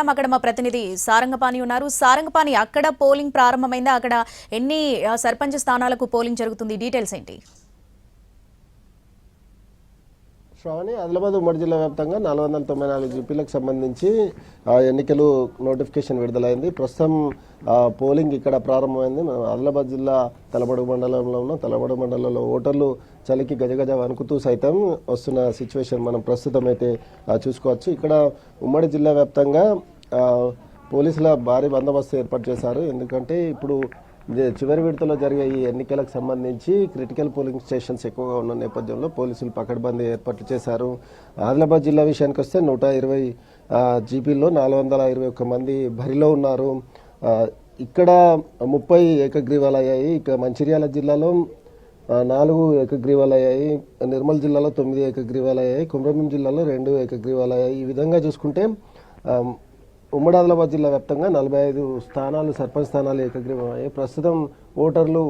అక్కడ మా ప్రతినిధి సారంగపాణి ఉన్నారు. సారంగపాణి అక్కడ పోలింగ్ ప్రారంభమైందా? అక్కడ ఎన్ని సర్పంచ్ స్థానాలకు పోలింగ్ జరుగుతుంది? డీటెయిల్స్ ఏంటి? శ్రావణి. ఆదిలాబాద్ ఉమ్మడి జిల్లా వ్యాప్తంగా నాలుగు వందల తొంభై నాలుగు జీపీలకు సంబంధించి ఆ, ఎన్నికలు నోటిఫికేషన్ విడుదలైంది. ప్రస్తుతం పోలింగ్ ఇక్కడ ప్రారంభమైంది. మనం ఆదిలాబాద్ జిల్లా తలబడుగు మండలంలో ఉన్న. తలబడుగు మండలంలో ఓటర్లు చలికి గజగజ వణుకుతూ సైతం వస్తున్న సిచ్యువేషన్ మనం ప్రస్తుతం అయితే చూసుకోవచ్చు. ఇక్కడ ఉమ్మడి జిల్లా వ్యాప్తంగా పోలీసుల భారీ బందోబస్తు ఏర్పాటు చేశారు. ఎందుకంటే ఇప్పుడు చివరి విడతలో జరిగే ఈ ఎన్నికలకు సంబంధించి క్రిటికల్ పోలింగ్ స్టేషన్స్ ఎక్కువగా ఉన్న నేపథ్యంలో పోలీసులు పకడ్బందీ ఏర్పాట్లు చేశారు. ఆదిలాబాద్ జిల్లా విషయానికి వస్తే నూట ఇరవై జీపీల్లో నాలుగు వందల ఇరవై ఒక్క మంది బరిలో ఉన్నారు. ఇక్కడ ముప్పై ఏకగ్రీవాలు అయ్యాయి ఇక మంచిర్యాల జిల్లాలో నాలుగు ఏకగ్రీవాలు అయ్యాయి నిర్మల్ జిల్లాలో తొమ్మిది ఏకగ్రీవాలు అయ్యాయి కుమ్రంభీం జిల్లాలో రెండు ఏకగ్రీవాలు అయ్యాయి ఈ విధంగా చూసుకుంటే ఉమ్మడి ఆదిలాబాద్ జిల్లా వ్యాప్తంగా నలభై ఐదు స్థానాలు సర్పంచ్ స్థానాలు ఏకగ్రీవమయ్యాయి ప్రస్తుతం ఓటర్లు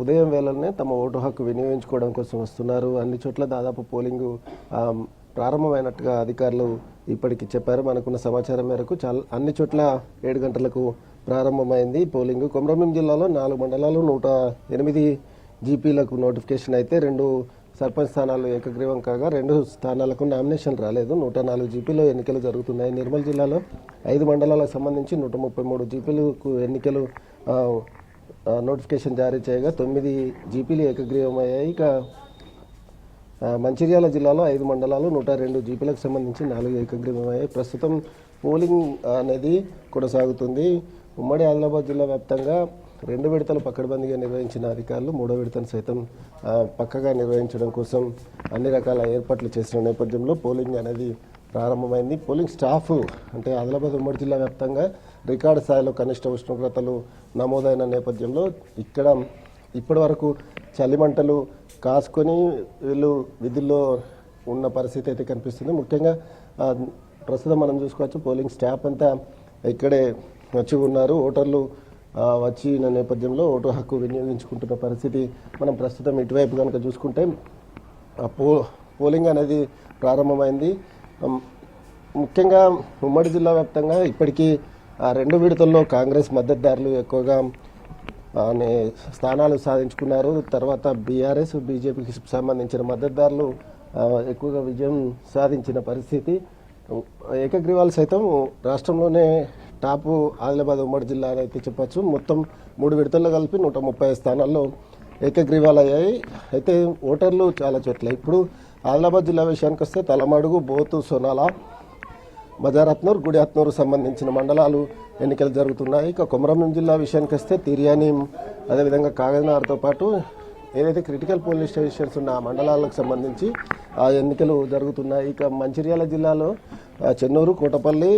ఉదయం వేళనే తమ ఓటు హక్కు వినియోగించుకోవడం కోసం వస్తున్నారు. అన్ని చోట్ల దాదాపు పోలింగ్ ప్రారంభమైనట్టుగా అధికారులు ఇప్పటికి చెప్పారు. మనకున్న సమాచారం మేరకు చాలా అన్ని చోట్ల ఏడు గంటలకు ప్రారంభమైంది పోలింగ్. కొమరంభీం జిల్లాలో నాలుగు మండలాలు నూట ఎనిమిది జీపీలకు నోటిఫికేషన్ అయితే రెండు సర్పంచ్ స్థానాలు ఏకగ్రీవం కాగా రెండు స్థానాలకు నామినేషన్ రాలేదు. నూట నాలుగు జీపీలో ఎన్నికలు జరుగుతున్నాయి. నిర్మల్ జిల్లాలో ఐదు మండలాలకు సంబంధించి నూట ముప్పై మూడు జీపీలకు ఎన్నికలు నోటిఫికేషన్ జారీ చేయగా తొమ్మిది జీపీలు ఏకగ్రీవం అయ్యాయి ఇక మంచిర్యాల జిల్లాలో ఐదు మండలాలు నూట రెండు జీపీలకు సంబంధించి నాలుగు ఏకగ్రీవమయ్యాయి. ప్రస్తుతం పోలింగ్ అనేది కొనసాగుతుంది. ఉమ్మడి ఆదిలాబాద్ జిల్లా వ్యాప్తంగా రెండు విడతలు పక్కడబందీగా నిర్వహించిన అధికారులు మూడో విడతను సైతం పక్కగా నిర్వహించడం కోసం అన్ని రకాల ఏర్పాట్లు చేసిన నేపథ్యంలో పోలింగ్ అనేది ప్రారంభమైంది. పోలింగ్ స్టాఫ్ అంటే ఆదిలాబాద్ ఉమ్మడి జిల్లా వ్యాప్తంగా రికార్డు స్థాయిలో కనిష్ట ఉష్ణోగ్రతలు నమోదైన నేపథ్యంలో ఇక్కడ ఇప్పటి వరకు చలిమంటలు కాసుకొని వీళ్ళు విధుల్లో ఉన్న పరిస్థితి అయితే కనిపిస్తుంది. ముఖ్యంగా ప్రస్తుతం మనం చూసుకోవచ్చు పోలింగ్ స్టాఫ్ అంతా ఇక్కడే వచ్చి ఉన్నారు. ఓటర్లు వచ్చిన నేపథ్యంలో ఓటు హక్కు వినియోగించుకుంటున్న పరిస్థితి మనం ప్రస్తుతం ఇటువైపు కనుక చూసుకుంటే ఆ పో పోలింగ్ అనేది ప్రారంభమైంది. ముఖ్యంగా ఉమ్మడి జిల్లా వ్యాప్తంగా ఇప్పటికీ ఆ రెండు విడతల్లో కాంగ్రెస్ మద్దతుదారులు ఎక్కువగా స్థానాలు సాధించుకున్నారు. తర్వాత బీఆర్ఎస్ బీజేపీకి సంబంధించిన మద్దతుదారులు ఎక్కువగా విజయం సాధించిన పరిస్థితి. ఏకగ్రీవాలు సైతం రాష్ట్రంలోనే టాపు ఆదిలాబాద్ ఉమ్మడి జిల్లా అని అయితే చెప్పచ్చు. మొత్తం మూడు విడతల్లో కలిపి నూట ముప్పై స్థానాల్లో ఏకగ్రీవాలు అయ్యాయి అయితే ఓటర్లు చాలా చోట్ల. ఇప్పుడు ఆదిలాబాద్ జిల్లా విషయానికి వస్తే తలమడుగు బోతు సోనాల బజారత్నూర్ గుడియాత్నూర్ సంబంధించిన మండలాలు ఎన్నికలు జరుగుతున్నాయి. ఇక కొమరంభీం జిల్లా విషయానికి వస్తే తిర్యాని అదేవిధంగా కాగజనార్తో పాటు ఏదైతే క్రిటికల్ పోలీస్ స్టేషన్స్ ఉన్న ఆ మండలాలకు సంబంధించి ఆ ఎన్నికలు జరుగుతున్నాయి. ఇక మంచిర్యాల జిల్లాలో చెన్నూరు కోటపల్లి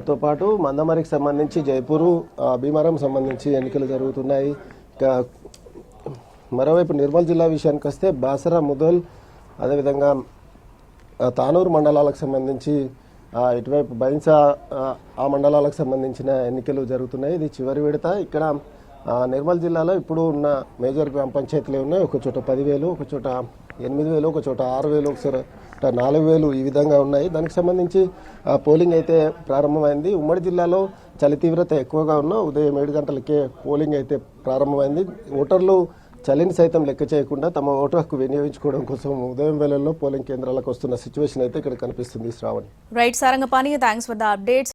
తో పాటు మందమరికి సంబంధించి జైపూరు భీమారం భీమవరం సంబంధించి ఎన్నికలు జరుగుతున్నాయి. మరోవైపు నిర్మల్ జిల్లా విషయానికి వస్తే బాసరా ముదల్ అదేవిధంగా తానూరు మండలాలకు సంబంధించి ఇటువైపు బైన్సా ఆ, మండలాలకు సంబంధించిన ఎన్నికలు జరుగుతున్నాయి. ఇది చివరి విడత. ఇక్కడ నిర్మల్ జిల్లాలో ఇప్పుడు ఉన్న మేజర్ గ్రామ పంచాయతీలు ఉన్నాయి. ఒక చోట పదివేలు ఒక చోట ఎనిమిది వేలు ఒక చోట ఆరు వేలు ఒకసారి నాలుగు వేలు ఈ విధంగా ఉన్నాయి. దానికి సంబంధించి పోలింగ్ అయితే ప్రారంభమైంది. ఉమ్మడి జిల్లాలో చలి తీవ్రత ఎక్కువగా ఉన్న ఉదయం ఏడు గంటలకే పోలింగ్ అయితే ప్రారంభమైంది. ఓటర్లు చలిని సైతం లెక్క చేయకుండా తమ ఓటు హక్కు వినియోగించుకోవడం కోసం ఉదయం వేళల్లో పోలింగ్ కేంద్రాలకు వస్తున్న సిచ్యువేషన్ అయితే ఇక్కడ కనిపిస్తుంది Sravani. Right Sarangapani thanks for the updates.